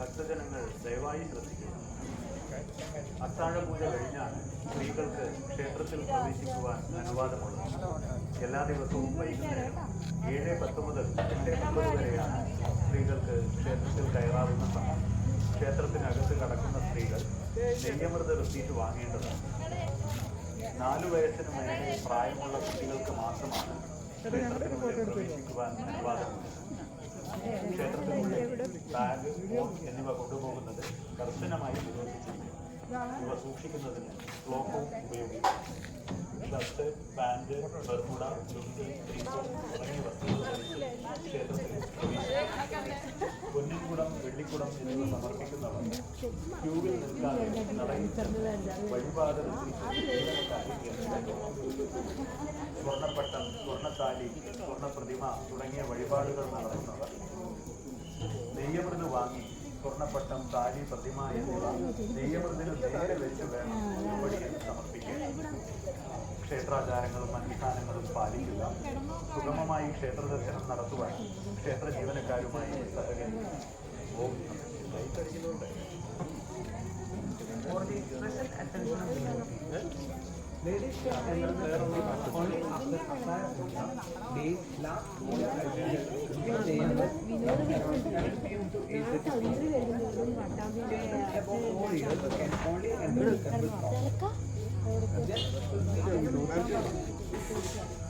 ഭക്തജനങ്ങൾ ദയവായി ശ്രദ്ധിക്കുക അത്താഴ പൂജ കഴിഞ്ഞാണ് സ്ത്രീകൾക്ക് ക്ഷേത്രത്തിൽ പ്രവേശിക്കുവാൻ അനുവാദമുള്ളത്. എല്ലാ ദിവസവും വൈകുന്നേരം ഏഴ് പത്ത് മുതൽ എട്ട് മുപ്പത് വരെയാണ് സ്ത്രീകൾക്ക് ക്ഷേത്രത്തിൽ കയറാവുന്ന സമയം. ക്ഷേത്രത്തിനകത്ത് കടക്കുന്ന സ്ത്രീകൾ നെയ്യമൃത റെസീറ്റ് വാങ്ങേണ്ടതാണ്. നാലു വയസ്സിന് മേലെ പ്രായമുള്ള കുട്ടികൾക്ക് മാത്രമാണ് ക്ഷേത്രത്തിനുള്ളിൽ പ്രവേശിക്കുവാൻ അനുവാദമുള്ളത്. ക്ഷേത്രത്തിനുള്ളിൽ എന്നിവ കൊണ്ടുപോകുന്നത് കർശനമായി നിരോധിച്ചിരിക്കുന്നു ഇവ സൂക്ഷിക്കുന്നതിന് ക്ലോക്കും ഉപയോഗിക്കും. ഷർട്ട് പാന്റ് ബർമുട ചുണ്ടി ത്രീക്കോട്ട് തുടങ്ങിയ വസ്തുക്കൾ ധരിച്ച് പൊന്നിക്കുടം വെള്ളിക്കുടം എന്നിവ സമർപ്പിക്കുന്നവർ ക്യൂവിൽ നിൽക്കാതെ നടയിൽ സ്വർണപ്പട്ടം സ്വർണത്താലി സ്വർണപ്രതിമ തുടങ്ങിയ വഴിപാടുകൾ നടത്തുന്നവർ നെയ്യമൃത് വാങ്ങി സ്വർണപ്പട്ടം താലി പ്രതിമ എന്നിവ നെയ്യമൃതിന് നേരെ വെച്ച് വേണം വഴിയിൽ സമർപ്പിക്കാൻ ക്ഷേത്രാചാരങ്ങളും അനുഷ്ഠാനങ്ങളും പാലിക്കുക സുഗമമായി ക്ഷേത്ര ദർശനം നടത്തുവാൻ ക്ഷേത്ര ജീവനക്കാരുമായി in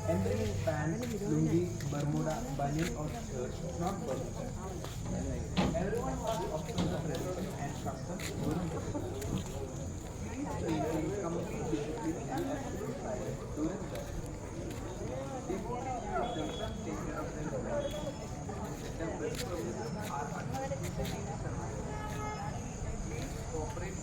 Entering pants, lungi, bermuda, banyan or shirt, not permitted. Everyone has options of religion and custom during the Please complete discipline and absolute silence during the Devotees have themselves taken up their vows. Their best promises are under the compré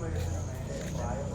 പ്രായം